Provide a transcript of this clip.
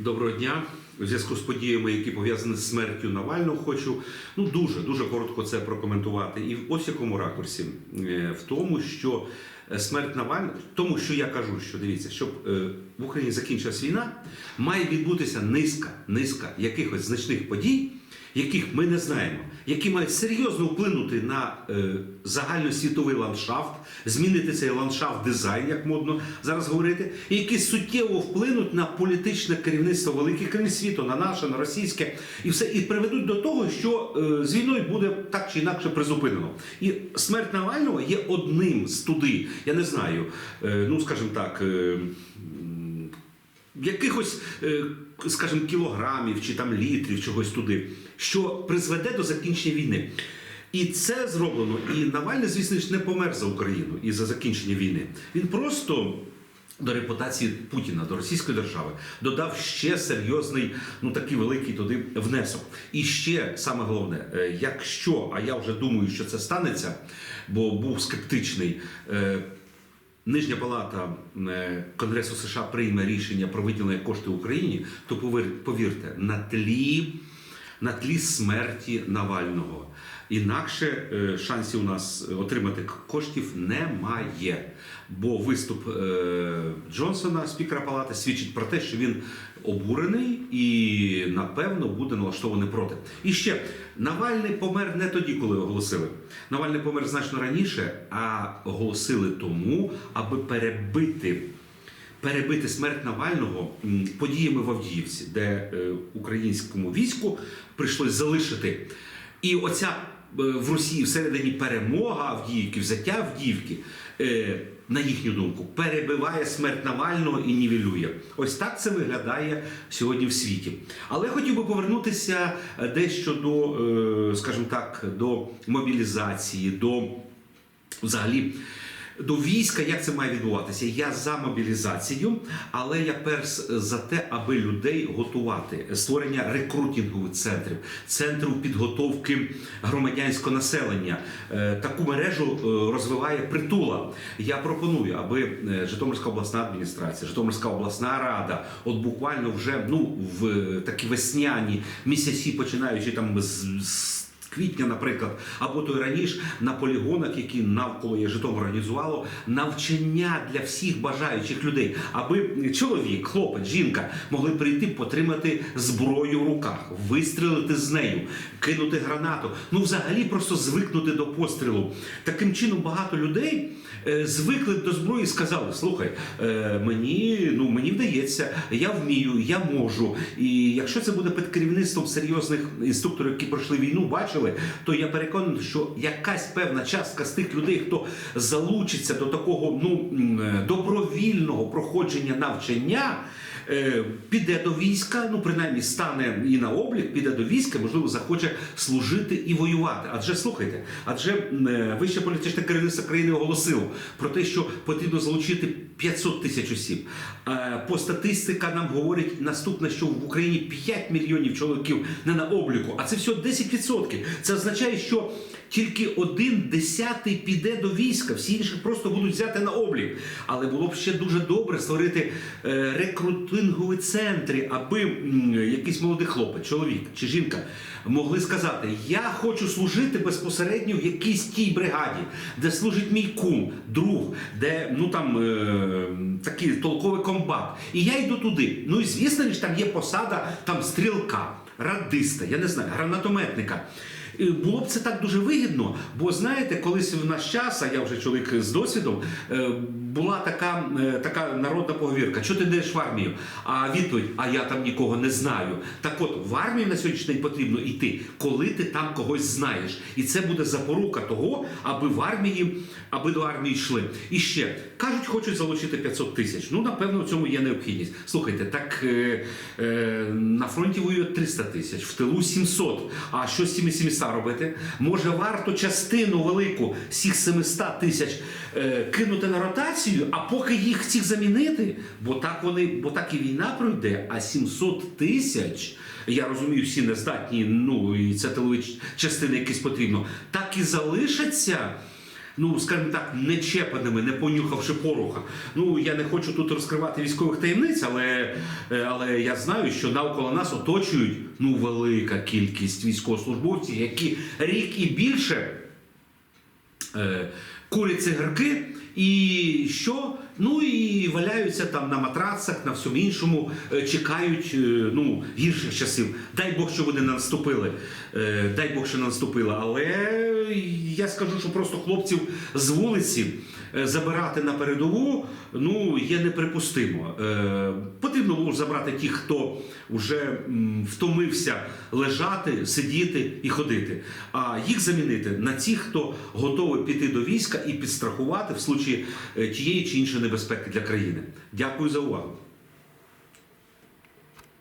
Доброго дня. У зв'язку з подіями, які пов'язані з смертю Навального, хочу ну дуже дуже коротко це прокоментувати. І в ось якому ракурсі Е, в тому, що е, смерть Навального, тому що я кажу, що дивіться, щоб е, в Україні закінчилась війна, має відбутися низка, низка якихось значних подій, яких ми не знаємо, які мають серйозно вплинути на е, загальносвітовий ландшафт, змінити цей ландшафт дизайн, як модно зараз говорити, і які суттєво вплинуть на політичне керівництво великих країн світу, на наше, на російське, і все і приведуть до того, що е, з війною буде так чи інакше призупинено. І смерть Навального є одним з туди. Я не знаю, е, ну скажімо так. е, якихось, е, скажімо, кілограмів чи там літрів чогось туди, що призведе до закінчення війни. І це зроблено. І Навальний, звісно ж, не помер за Україну і за закінчення війни. Він просто. До репутації Путіна, до Російської держави додав ще серйозний, ну такий великий туди внесок. І ще саме головне, е, якщо, а я вже думаю, що це станеться, бо був скептичний. Нижня палата е, Конгресу США прийме рішення про виділення коштів Україні, то повір- повірте, на тлі, на тлі смерті Навального. Інакше е, шансів у нас отримати коштів немає. Бо виступ е, Джонсона, спікера палати, свідчить про те, що він обурений і напевно буде налаштований проти. І ще Навальний помер не тоді, коли оголосили. Навальний помер значно раніше, а оголосили тому, аби перебити. Перебити смерть Навального подіями в Авдіївці, де е, українському війську прийшлось залишити. І оця е, в Росії всередині перемога Авдіївки, взяття Авдіївки, е, на їхню думку, перебиває смерть Навального і нівелює. Ось так це виглядає сьогодні в світі. Але хотів би повернутися дещо до, скажімо так, до мобілізації, до взагалі. До війська, як це має відбуватися? Я за мобілізацію, але я перш за те, аби людей готувати, створення рекрутингових центрів, центрів підготовки громадянського населення. Е, Таку мережу е, розвиває притула. Я пропоную, аби е, Житомирська обласна адміністрація, Житомирська обласна рада, от буквально вже ну в такі весняні місяці, починаючи там з. Квітня, наприклад, або то й раніше на полігонах, які навколо є Житомир організувало, навчання для всіх бажаючих людей, аби чоловік, хлопець, жінка могли прийти, потримати зброю в руках, вистрілити з нею, кинути гранату. Ну, взагалі, просто звикнути до пострілу. Таким чином багато людей. е, Звикли до зброї і сказали: слухай, е, мені ну мені вдається, я вмію, я можу. І якщо це буде під керівництвом серйозних інструкторів, які пройшли війну, бачили, то я переконаний, що якась певна частка з тих людей, хто залучиться до такого ну е, добровільного проходження навчання. Е, Піде до війська, ну принаймні стане і на облік, піде до війська, можливо, захоче служити і воювати. Адже слухайте, адже е, вище політичне керівництво країни оголосило про те, що потрібно залучити 500 тисяч осіб. Е, По статистика нам говорить наступне, що в Україні 5 мільйонів чоловіків не на обліку, а це всього 10%. Це означає, що тільки один десятий піде до війська, всі інші просто будуть взяти на облік. Але було б ще дуже добре створити е, рекрутингові центри, аби якийсь молодий хлопець, чоловік чи жінка могли сказати: Я хочу служити безпосередньо в якійсь тій бригаді, де служить мій кум, друг, де ну там е, такий толковий комбат. І я йду туди. Ну і звісно ж, там є посада там стрілка, радиста, я не знаю, гранатометника. Було б це так дуже вигідно, бо знаєте, колись в наш час, а я вже чоловік з досвідом, е, була така, е, така народна поговірка: що ти йдеш в армію? А відповідь: а я там нікого не знаю. Так от в армію на сьогоднішній день потрібно йти, коли ти там когось знаєш. І це буде запорука того, аби в армії, аби до армії йшли. І ще кажуть, хочуть залучити 500 тисяч. Ну, напевно, в цьому є необхідність. Слухайте, так е, е, на фронті воює 300 тисяч, в тилу 700. А що з цими 700 робити? Може, варто частину велику цих 700 тисяч е, кинути на ротацію, а поки їх цих замінити, бо так вони, бо так і війна пройде, а 700 тисяч. Я розумію, всі нездатні, ну і це тилові частини якісь потрібно, так і залишаться ну скажімо так, нечепаними, не понюхавши пороха. Ну я не хочу тут розкривати військових таємниць, але, е, але я знаю, що навколо нас оточують ну велика кількість військовослужбовців, які рік і більше курять цигарки, і що? Ну і валяються там на матрацах, на всьому іншому, е, чекають е, ну, гірших часів. Дай Бог, що вони не наступили. Е, Дай Бог, що наступили. Але я скажу, що просто хлопців з вулиці е, забирати на передову ну, є неприпустимо. Е, Потрібно було забрати тих, хто вже втомився лежати, сидіти і ходити. А їх замінити на ті, хто готовий піти до війська і підстрахувати в случаї е, тієї чи іншої небезпеки для країни. Дякую за увагу.